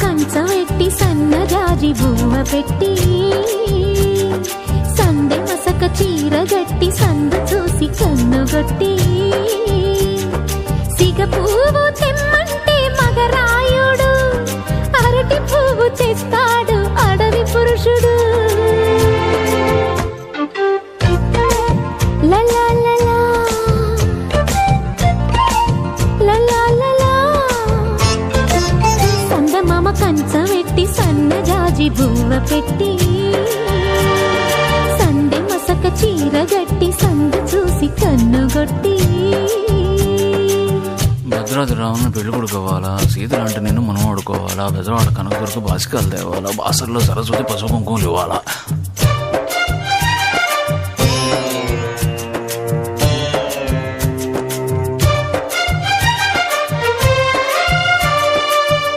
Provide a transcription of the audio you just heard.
కంచవెట్టి సన్నజాజి బువ్వ పెట్టి సందె మసక చీర గట్టి సంద చూసి కన్నుగొట్టి సందమామ కంచవెట్టి సన్నజాజి బువ్వ పెట్టి సండే మసక చీర గట్టి సందు చూసి కన్నుగొట్టి భద్రాద్రి రావును పెళ్ళి కొడుకోవాలా? సీతలు అంటే నేను మనం ఆడుకోవాలా? బెజవాడ కనకొరకు బాసికాలు తేవాలా? బాసర్లో సరస్వతి పసుపు కుంకుమలు ఇవ్వాలా?